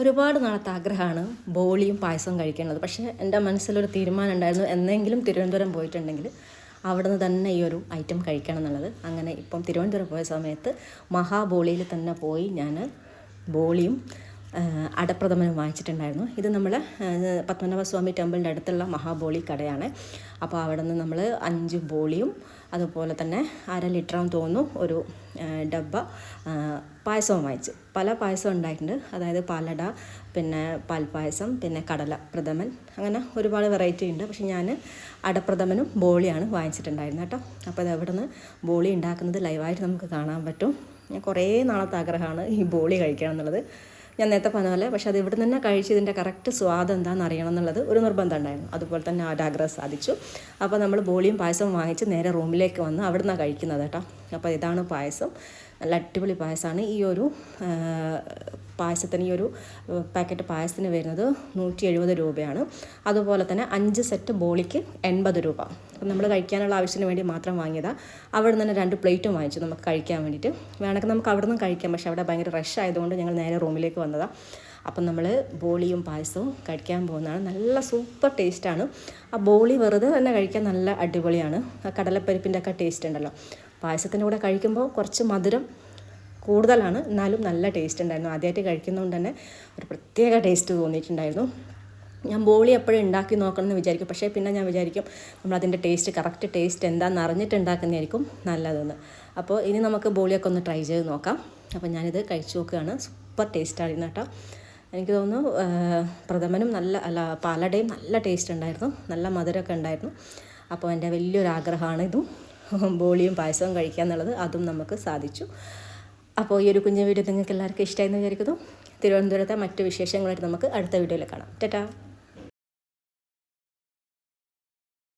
ഒരുപാട് നാളത്തെ ആഗ്രഹമാണ് ബോളിയും പായസവും കഴിക്കേണ്ടത്. പക്ഷേ എന്റെ മനസ്സിലൊരു തീരുമാനം ഉണ്ടായിരുന്നു എന്നെങ്കിലും തിരുവനന്തപുരം പോയിട്ടുണ്ടെങ്കിൽ അവിടെ നിന്ന് തന്നെ ഈ ഒരു ഐറ്റം കഴിക്കണം എന്നുള്ളത്. അങ്ങനെ ഇപ്പം തിരുവനന്തപുരം പോയ സമയത്ത് മഹാബോളിയിൽ തന്നെ പോയി ഞാൻ ബോളിയും അടപ്രഥമനും വാങ്ങിച്ചിട്ടുണ്ടായിരുന്നു. ഇത് നമ്മൾ പത്മനാഭസ്വാമി ടെമ്പിളിന്റെ അടുത്തുള്ള മഹാബോളി കടയാണ്. അപ്പോൾ അവിടെ നിന്ന് നമ്മൾ അഞ്ച് ബോളിയും അതുപോലെ തന്നെ അര ലിറ്ററും തോന്നുന്നു ഒരു ഡബ്ബ പായസവും വാങ്ങിച്ചു. പല പായസം ഉണ്ടായിട്ടുണ്ട്. അതായത് പാലട പിന്നെ പാൽപ്പായസം പിന്നെ കടല പ്രഥമൻ അങ്ങനെ ഒരുപാട് വെറൈറ്റി ഉണ്ട്. പക്ഷെ ഞാൻ അടപ്രഥമനും ബോളിയാണ് വാങ്ങിച്ചിട്ടുണ്ടായിരുന്നത് കേട്ടോ. അപ്പോൾ അത് നിന്ന് ബോളി ഉണ്ടാക്കുന്നത് ലൈവായിട്ട് നമുക്ക് കാണാൻ പറ്റും. കുറേ നാളത്തെ ആഗ്രഹമാണ് ഈ ബോളി കഴിക്കണം എന്നുള്ളത്. ഞാൻ നേരത്തെ പറഞ്ഞ പോലെ പക്ഷെ അത് ഇവിടെ തന്നെ കഴിച്ചതിന്റെ കറക്റ്റ് സ്വാദം എന്താണെന്ന് അറിയണം എന്നുള്ളത് ഒരു നിർബന്ധം ഉണ്ടായിരുന്നു. അതുപോലെ തന്നെ ആ ഒരു ആഗ്രഹം സാധിച്ചു. അപ്പോൾ നമ്മൾ ബോളിയും പായസവും വാങ്ങിച്ച് നേരെ റൂമിലേക്ക് വന്ന് അവിടെ നിന്നാണ് കഴിക്കുന്നത് കേട്ടോ. അപ്പോൾ ഇതാണ് പായസം. നല്ല അടിപൊളി പായസമാണ്. ഈ ഒരു പായസത്തിന് ഈ ഒരു പാക്കറ്റ് പായസത്തിന് വരുന്നത് നൂറ്റി എഴുപത് രൂപയാണ്. അതുപോലെ തന്നെ അഞ്ച് സെറ്റ് ബോളിക്ക് എൺപത് രൂപ. അപ്പം നമ്മൾ കഴിക്കാനുള്ള ആവശ്യത്തിന് വേണ്ടി മാത്രം വാങ്ങിയതാണ് അവിടെ നിന്ന് തന്നെ രണ്ട് പ്ലേറ്റും വാങ്ങിച്ചു നമുക്ക് കഴിക്കാൻ വേണ്ടിയിട്ട്. വേണമെങ്കിൽ നമുക്ക് അവിടെ നിന്ന് കഴിക്കാം. പക്ഷേ അവിടെ ഭയങ്കര റഷ് ആയതുകൊണ്ട് ഞങ്ങൾ നേരെ റൂമിലേക്ക് വന്നതാണ് അപ്പം നമ്മൾ ബോളിയും പായസവും കഴിക്കാൻ പോകുന്നതാണ്. നല്ല സൂപ്പർ ടേസ്റ്റാണ് ആ ബോളി വെറുതെ തന്നെ കഴിക്കാൻ നല്ല അടിപൊളിയാണ്. ആ കടലപ്പരിപ്പിന്റെ ഒക്കെ ടേസ്റ്റ് ഉണ്ടല്ലോ. പായസത്തിന്റെ കൂടെ കഴിക്കുമ്പോൾ കുറച്ച് മധുരം കൂടുതലാണ്. എന്നാലും നല്ല ടേസ്റ്റ് ഉണ്ടായിരുന്നു. ആദ്യമായിട്ട് കഴിക്കുന്നതുകൊണ്ട് തന്നെ ഒരു പ്രത്യേക ടേസ്റ്റ് തോന്നിയിട്ടുണ്ടായിരുന്നു. ഞാൻ ബോളി എപ്പോഴും ഉണ്ടാക്കി നോക്കണം എന്ന് വിചാരിക്കും. പക്ഷേ പിന്നെ ഞാൻ വിചാരിക്കും നമ്മൾ അതിന്റെ ടേസ്റ്റ് കറക്റ്റ് ടേസ്റ്റ് എന്താണെന്ന് അറിഞ്ഞിട്ട് ഉണ്ടാക്കുന്നതായിരിക്കും നല്ലതെന്ന്. അപ്പോൾ ഇനി നമുക്ക് ബോളിയൊക്കെ ഒന്ന് ട്രൈ ചെയ്ത് നോക്കാം. അപ്പോൾ ഞാനിത് കഴിച്ചു നോക്കുകയാണ്. സൂപ്പർ ടേസ്റ്റായിരുന്നു കേട്ടോ. എനിക്ക് തോന്നുന്നു പ്രഥമനും നല്ല അല്ല പാലടയും നല്ല ടേസ്റ്റ് ഉണ്ടായിരുന്നു. നല്ല മധുരമൊക്കെ ഉണ്ടായിരുന്നു. അപ്പോൾ എന്റെ വലിയൊരു ആഗ്രഹമാണ് ഇതും ബോളിയും പായസവും കഴിക്കുക എന്നുള്ളത് അതും നമുക്ക് സാധിച്ചു. അപ്പോൾ ഈ ഒരു കുഞ്ഞു വീഡിയോ നിങ്ങൾക്ക് എല്ലാവർക്കും ഇഷ്ടമായി എന്ന് വിചാരിക്കുന്നു. തിരുവനന്തപുരത്തെ മറ്റു വിശേഷങ്ങളായിട്ട് നമുക്ക് അടുത്ത വീഡിയോയിൽ കാണാം. ടാറ്റാ.